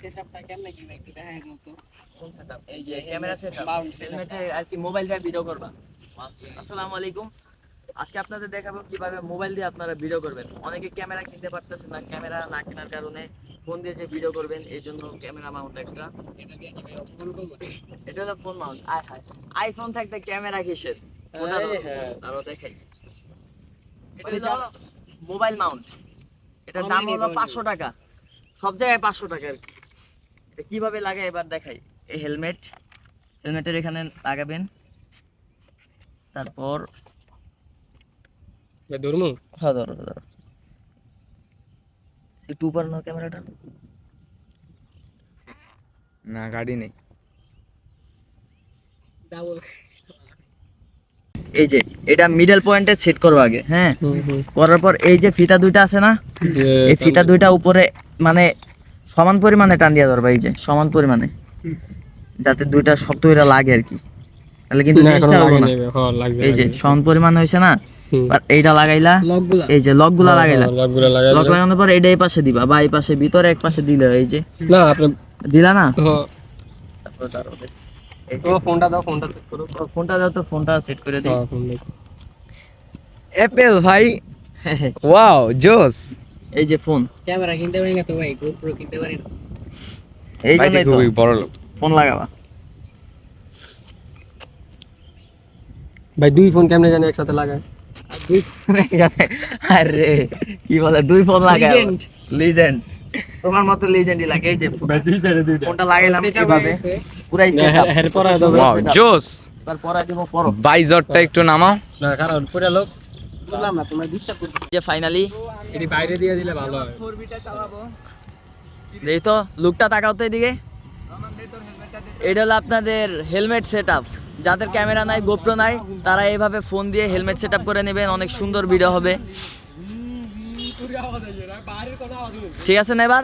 সেটআপটা কেমনে কি একটু দেখাই তো কোন setup? এই যে ক্যামেরা সেটআপ হেলমেটে আর কি মোবাইল দিয়ে ভিডিও করবা আসসালামু আলাইকুম আজকে আপনাদের দেখাবো কীভাবে মোবাইল দিয়ে আপনারা ভিডিও করবেন অনেকে ক্যামেরা কিনতে পারতেছেন না ক্যামেরা না কেনার কারণে ফোন দিয়ে যে ভিডিও করবেন এই জন্য ক্যামেরা মাউন্ট একটা এটা হলো ফোন মাউন্ট আয় হায় আইফোন থাকতে ক্যামেরা কিসের দেখাই এটা হলো মোবাইল মাউন্ট এটার দাম হলো পাঁচশো টাকা। সব জায়গায় পাঁচশো টাকা আর কি। কীভাবে লাগায় এবার দেখাই? এই হেলমেট। হেলমেটের এখানে লাগাবেন। তারপর ধর্মু? হ্যাঁ ধরো ধরো সে টু পার নাও ক্যামেরাটা না গাড়ি নেই। ডাবল এই যে এটা মিডল পয়েন্টে সেট করব আগে হ্যাঁ? করার পর এই যে ফিতা দুইটা আছে না? এই ফিতা দুইটা উপরে মানে সমান পরিমাণে টান দিয়া ধরবা এই যে সমান পরিমাণে। যাতে দুইটা শক্ত হইরা লাগে আর কি। তাহলে কিন্তু জিনিসটা হলো না। এই যে সমান পরিমাণ হইছে না আর এইটা লাগাইলা এই যে লকগুলা লাগাইলা। লগগুলো লাগাই লক লাগানোর পর এটা এই পাশে দিবা বা এই পাশে ভিতরে এক পাশে দিলে এই যে। না আপনি দিলা না? হ্যাঁ। তোমার ফোনটা দাও ফোনটা সেট করো। ফোনটা দাও তো ফোনটা সেট করে দিই। অ্যাপেল ভাই। ওয়াও জোস এই যে ফোন। ক্যামেরা কিনতে পারি না তো ভাই গোপ্রো কিনতে পারি না। এই জন্যই তো। বড় লোক। ফোন লাগাবা। ভাই দুই ফোন কেমনে জানি একসাথে লাগায়। দুই ফোন একসাথে? আরে কি বলে দুই ফোন লাগায়. লিজেন্ড তোমার মতো লিজেন্ডই লাগে এই যে ফোনটা লাগাইলাম কীভাবে। পুরাই সেটআপ হ্যাঁ, হ্যাঁ, দাও, জোস। এবার পরে দিব পরো। বাইজরটা একটু নামাও। না কারণ পুরা লোক বললাম না তোমার ডিস্টার্ব করতে যে ফাইনালি এটি বাইরে দিয়ে দিলে ভালো হয় এই তো লুকটা তাকাও তো এদিকে। এটা হলো আপনাদের হেলমেট সেটআপ যাদের ক্যামেরা নাই গোপ্রো নাই তারা এইভাবে ফোন দিয়ে হেলমেট সেটআপ করে নেবেন অনেক সুন্দর ভিডিও হবে। ঠিক আছে না এবার?